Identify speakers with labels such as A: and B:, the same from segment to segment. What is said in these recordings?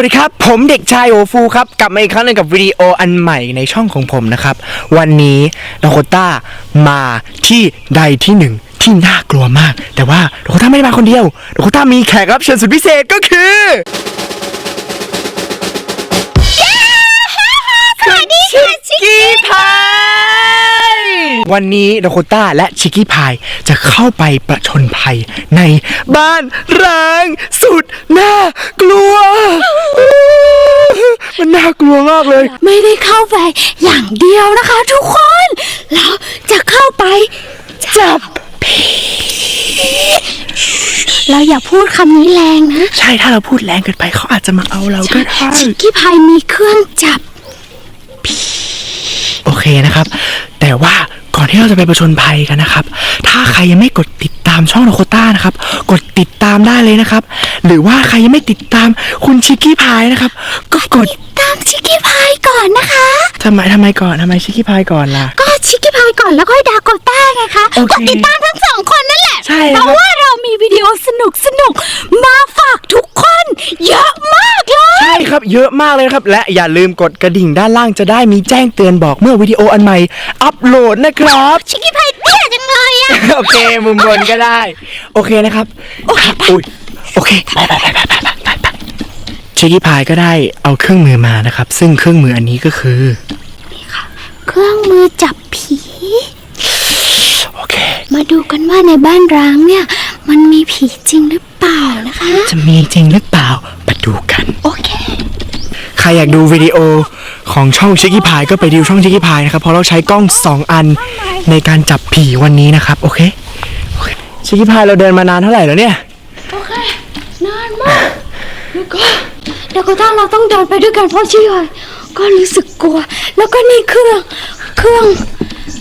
A: วัสดีครับ ผมเด็กชายโอฟูครับ กลับมาอีกครั้งหนึงกับวิดีโออันใหม่ในช่องของผมนะครับ วันนี้โดโคต้ามาที่ใดที่หนึ่งที่น่ากลัวมาก แต่ว่าโดโคต้าไม่ได้มาคนเดียวโดโคต้ามีแขกรับเชิญสุดพิเศษก็คือ
B: วั
A: นนี้โดโคต้าและชิคกี้พายจะเข้าไปประชนภัยในบ้านร้างสุดน่ากลัว มันน่ากลัวมากเลย
B: ไม่ได้เข้าไปอย่างเดียวนะคะทุกคนเราจะเข้าไปจับผีเราอย่าพูดคำนี้แรงนะ
A: ใช่ถ้าเราพูดแรงเกินไปเขาอาจจะมาเอาเราก็ได้
B: ชิคกี้พายมีเครื่องจับ
A: โอเคนะครับ แต่ว่า ก่อนที่เราจะไปประชนภัยกันนะครับ ถ้าใครยังไม่กดติดตามช่องโนโคต้านะครับ กดติดตามได้เลยนะครับ หรือว่าใครยังไม่ติดตามคุณชิคกี้พายนะครับ ก็กด
B: ตามชิคกี้พายก่อนนะคะ
A: ทำไมทำไมก่อนทำไมชิคกี้พายก่อนล่ะ
B: ก็ชิคกี้พายก่อนแล้วก็ดาโกต้าไงคะ
A: โอเค
B: กดติดตามทั้งสองคนนั่นแหละ
A: ใช่
B: เพ
A: ครับ
B: ราะว่าเรามีวิดีโอสนุกสนุกๆมาฝากทุกคน เยอะมากเลย
A: ใช่ ครับเยอะมากเลยนะครับ และอย่าลืมกดกระดิ่งด้านล่างจะได้มีแจ้งเตือนบอกเมื่อวิดีโออันใหม่ อัปโหลดนะครับ
B: ชิคกี้พายเตี้ยจังเลยอะ
A: โอเค มุมบนก็ได้ โอเคนะครับครับอุ้ยโอเคไปไปไปไปไปไปไปไปชิคกี้พายก็ได้เอาเครื่องมือมานะครับ ซึ่งเครื่องมืออันนี้ก็คือ
B: เครื่องมือจับผี
A: โอเค
B: มาดูกันว่าในบ้านร้างเนี่ย มันมีผีจริงหรือเปล่านะคะ
A: จะมีจริงหรือเปล่ามาดูกัน
B: โอเค
A: ใครอยากดูวิดีโอของช่องชิคกี้พายก็ไปดูช่องชิคกี้พายนะครับ เพราะเราใช้กล้อง 2 อันในการจับผีวันนี้นะครับ โอเคโอเคชิคกี้พายเราเดินมานานเท่าไหร่แล้วเนี่ย
B: โอเคนานมากแล้วก็เดี๋ยวก็ต้องเราต้องเดินไปด้วยกันเพราะชิคกี้พายก็รู้สึกกลัว แล้วก็นี่เครื่องเครื่อง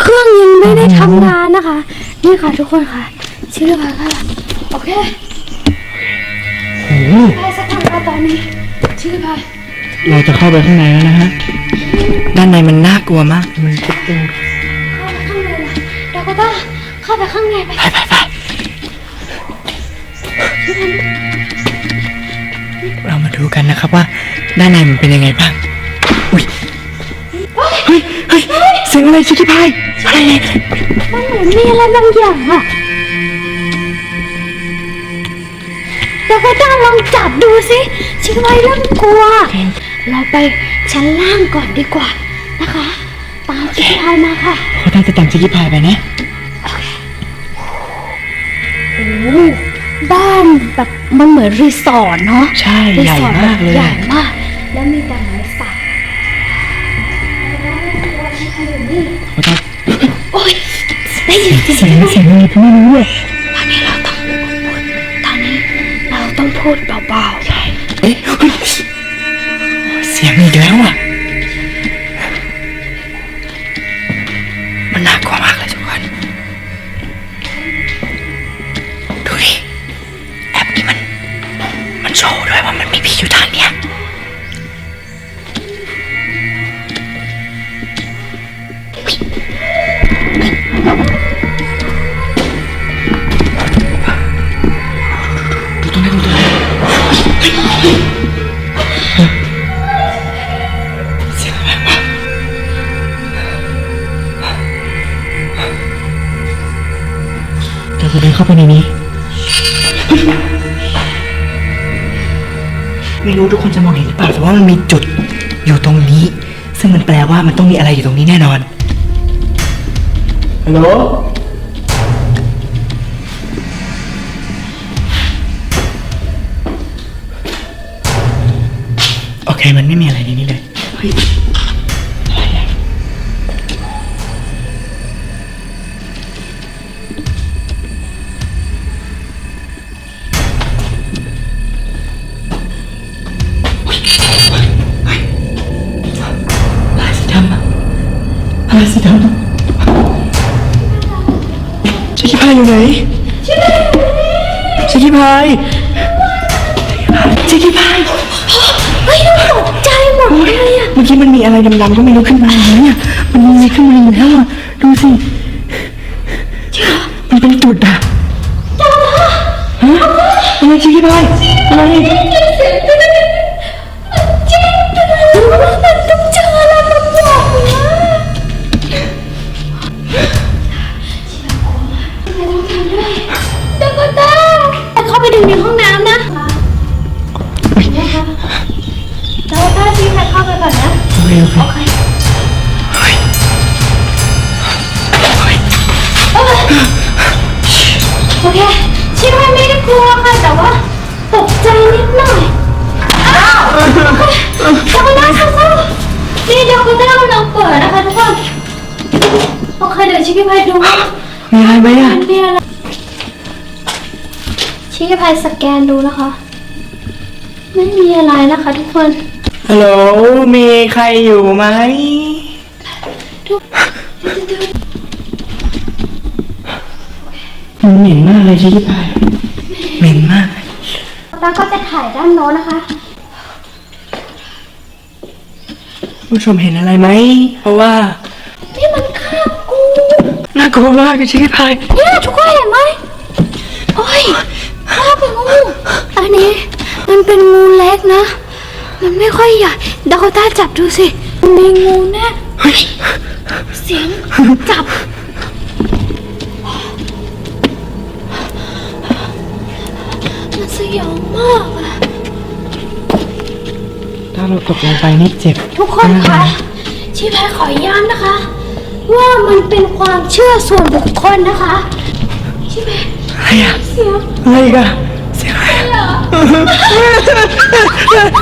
B: เครื่องยังไม่ได้ทำงานนะคะ นี่ค่ะทุกคนค่ะชิคกี้พายค่ะโอเค
A: โอ้โห
B: ไปสักพักค่ะตอนนี้ชิคกี้พาย
A: เราจะเข้าไปข้างในแล้วนะฮะ ด้านในมันน่ากลัวมาก มันเป็นตัว
B: เข้าไปข้างในเลยเดี๋ยวก็ต้องเข้าไปข้างในไป
A: ไปไปไปเรามาดูกันนะครับว่าด้านในมันเป็นยังไงบ้าง อุ้ย เฮ้ยเฮ้ยเสียงอะไรชิคกี้พายอะไรเนี่ย
B: มันเหมือนมีอะไรบางอย่างอะเดี๋ยวก็ต้องลองจับดูสิชิคกี้พายเริ่มกลัว เราไปชั้นล่างก่อนดีกว่านะคะ ตามชิคกี้พายมาค่ะ
A: เขาตั้งจะตามชิคกี้พายไปนะ
B: โอ้บ้านแบบมันเหมือนรีสอร์ทเนาะ
A: ใช่
B: รี
A: ใหญ่
B: สอร์ท
A: มากเลย
B: ใหญ่มาก แล้วมีแต่ไม้สัก
A: เขาตั้ง
B: โอ๊ยได้ยินเสี
A: เสี
B: ย
A: ย
B: ง
A: ง
B: ไหม
A: เสียงอะไรก็ไม่รู้อะ
B: ตอนนี้เราต้องพูดตอนนี้เราต้องพูดเบาๆใช่
A: เอ๊ะ Yang? เราจะเดินเข้าไปในนี้ ไม่รู้ทุกคนจะมองเห็นหรือเปล่าแต่ว่ามันมีจุดอยู่ตรงนี้ ซึ่งมันแปลว่ามันต้องมีอะไรอยู่ตรงนี้แน่นอน ฮัลโหล โอเค มันไม่มีอะไรในนี้เลย เฮ้ย อยู่ไหนชิคกี้พายชิคกี้พาย
B: เฮ้ยเราตกใจหมดเลยอะ
A: เมื่อกี้มันมีอะไรดำๆก็ไม่รู้ขึ้นมาอย่างนี้ยมันมีอะไรขึ้นมาอยู่แล้วอะดูสิมันเป็นจุดอะฮะอะไรชิคกี้พายอะไร โอเคโอเค
B: โอเค
A: เฮ้ยเฮ้ย
B: โอเคชิว่าไม่ได้กลัวค่ะแต่ว่าตกใจนิดหน่อย อ้าวดาโกต้าสู้ๆนี่ดาโกต้ากำลังเปิดนะคะทุกคนโอเคเดี๋ยวชิคกี้พายดูว่า
A: มีอะไรไหมอะ
B: มันมีอะไรชิคกี้พายสแกนดูนะคะ ไม่มีอะไรนะคะทุกคน
A: ฮัลโหล มีใครอยู่ไหม
B: ทุก
A: มันเหม็นมากเลยชิคกี้พายเหม็นมาก
B: ตาก็จะถ่ายด้านโน้นนะคะ
A: ผู้ชมเห็นอะไรไหม เพราะว่า
B: นี่มันคาบกู
A: น่ากลัวมากเลยชิคกี้พาย
B: เนี่ยทุกคนเห็นไหมโอ้ยคาบเป็นงูอันนี้มันเป็นงูเล็กนะ มันไม่ค่อยใหญ่ดาโกต้าจับดูสิมันมีงูแน่
A: เฮ้ย
B: เสียงจับ มันสยองมากอะ
A: ถ้าเราตกลงไปนี่เจ็บ
B: ทุกคนคะชีพายขอย้ำนะคะ ว่ามันเป็นความเชื่อส่วนบุคคลนะคะชีพาย
A: อะไรอะ
B: เสียง
A: อะไรอีกันเสียงอะไร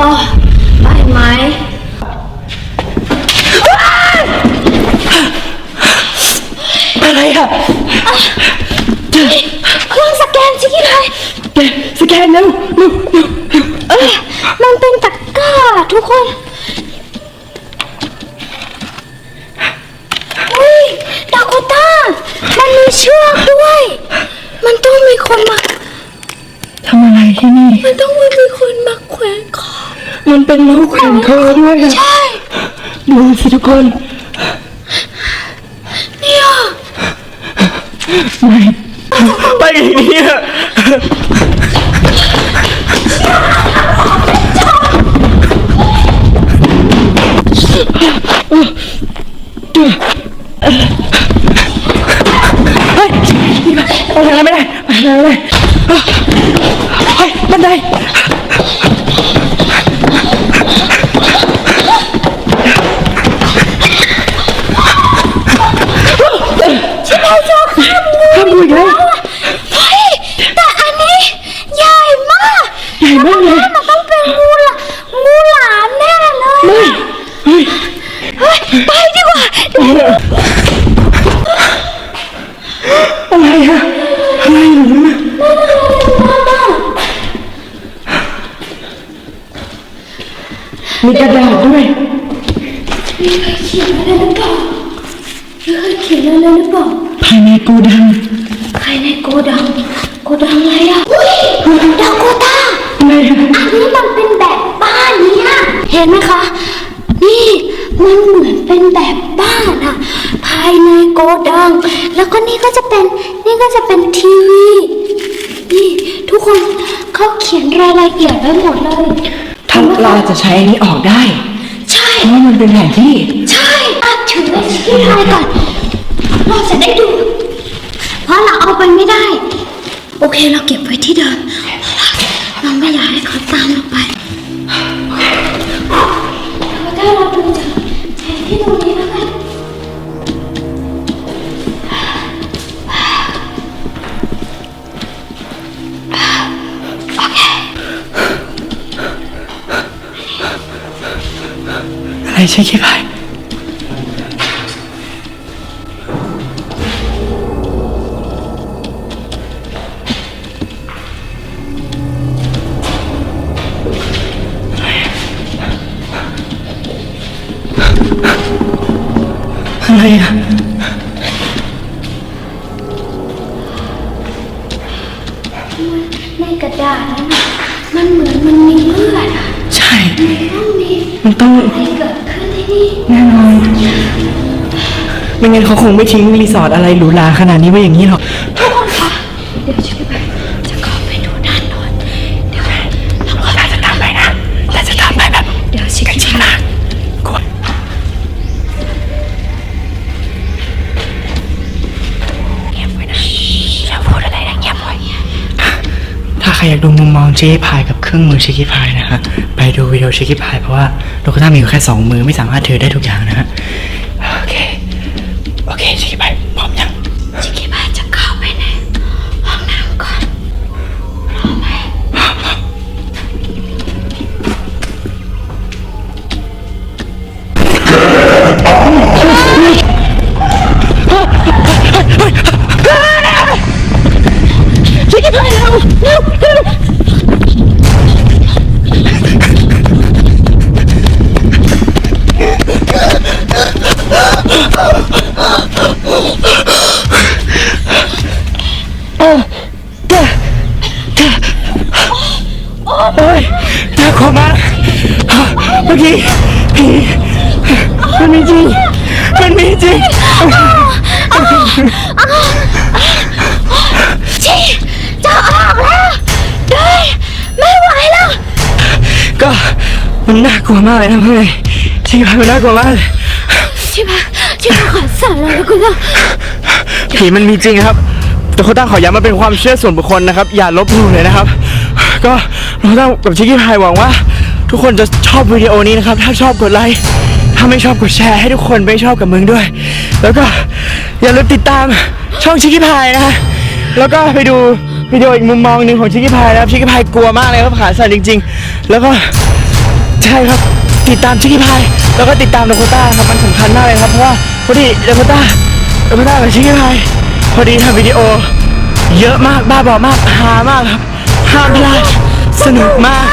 B: อ๋อไปไหม
A: อะไรอะ
B: เครื่องสแกนชิคกี้พาย
A: แกสแกนเร็วเร็วเร็วเร็ว
B: เอ้ยมันเป็นตะกร้าทุกคนเฮ้ยดาโกต้ามันมีเชือกด้วย มันต้องมีคนมา
A: ทำอะไรที่นี่
B: มันต้องมีคนมาแขวนคอ
A: มันเป็นนกแขวนคอด้วยอะ
B: ใช่
A: ดูสิทุกคน
B: เนี่ย
A: ไม่ไปอย่างนี้อะเฮ้ยไปทางนั้นไม่ได้ไปทางนั้นไม่ได้าภายในโกดัง
B: ใครในโกดัง โกดังอะไรอะอุ้ยดาโกต้า
A: อะไรอะ
B: อันนี้มันเป็นแบบบ้านเนี่ยเห็นไหมคะ นี่มันเหมือนเป็นแบบบ้านอะภายในโกดัง แล้วก็นี่ก็จะเป็นนี่ก็จะเป็นทีวีนี่ทุกคนเขาเขียนรายละเอียดไว้หมดเลย
A: ถ้าเราจะใช้อันนี้ออกได้
B: ใช่
A: เพราะว่ามันเป็นแผนที่
B: ใช่อาถือไว้ที่ไทยก่อนเราจะได้ดู เราเอาไปไม่ได้ โอเคเราเก็บไว้ที่เดิมเราไม่อยากให้เขาตามเราไปแล้วถ้าเราดูจากแผนที่ตรงนี้แล้วกัน
A: อะไรใช่ คิดไปอะ
B: ในกระดาษนั้นน่ะมันเหมือนมันมีเลือดอะ
A: ใช่
B: ต้องมี
A: มันต้อง
B: อะไรเกิดขึ้นที่นี่
A: แน่นอนไม่งั้นเขาคงไม่ทิ้งรีสอร์ทอะไรหรูหราขนาดนี้ไว้อย่างนี้หรอก
B: ร
A: อยากดูมุมมองชิคกี้พายกับเครื่องมือชิคกี้พายนะฮะไปดูวิดีโอชิคกี้พายเพราะว่าโลโกต้ามีอยู่แค่สองมือไม่สามารถถือได้ทุกอย่างนะฮะ ก็มั
B: นน่า
A: กลัวมากเลยนะเพื่อนชิคกี้พายมันน่ากลัวมากเลย
B: ชิบะชิบะขอสั่นเลยนะคุณล่ะ
A: ผีมันมีจริงครับ แต่โคต้าขอย้ำมันเป็นความเชื่อส่วนบุคคลนะครับ อย่าลบหลู่เลยนะครับ ก็โคต้ากับชิคกี้พายหวังว่า ทุกคนจะชอบวิดีโอนี้นะครับ ถ้าชอบกดไลค์ถ้าไม่ชอบกดแชร์ให้ทุกคนไปชอบกับมึงด้วย แล้วก็อย่าลืมติดตามช่องชิคกี้พายนะฮะแล้วก็ไปดู วิดีโออีกมุมมองหนึ่งของชิคกี้พายนะครับชิคกี้พายกลัวมากเลยครับขาสั่นจริง ๆ แล้วก็ใช่ครับติดตามชิคกี้พายแล้วก็ติดตามโดโคต้าครับมันสำคัญมากเลยครับเพราะว่าพอดีโดโคต้าโดโคต้ากับชิคกี้พายพอดีทำวิดีโอ เยอะมากบ้าบอมากฮามากครับห้ามพลาดสนุกมาก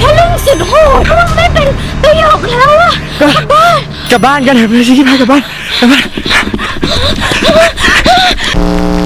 B: ถ้าเรื่องสุดโหดถ้ามันไม่เป็นประโยคแล้วอะ
A: ก็กลับบ้านกันเถอะชิคกี้พายกลับบ้านกลับบ้าน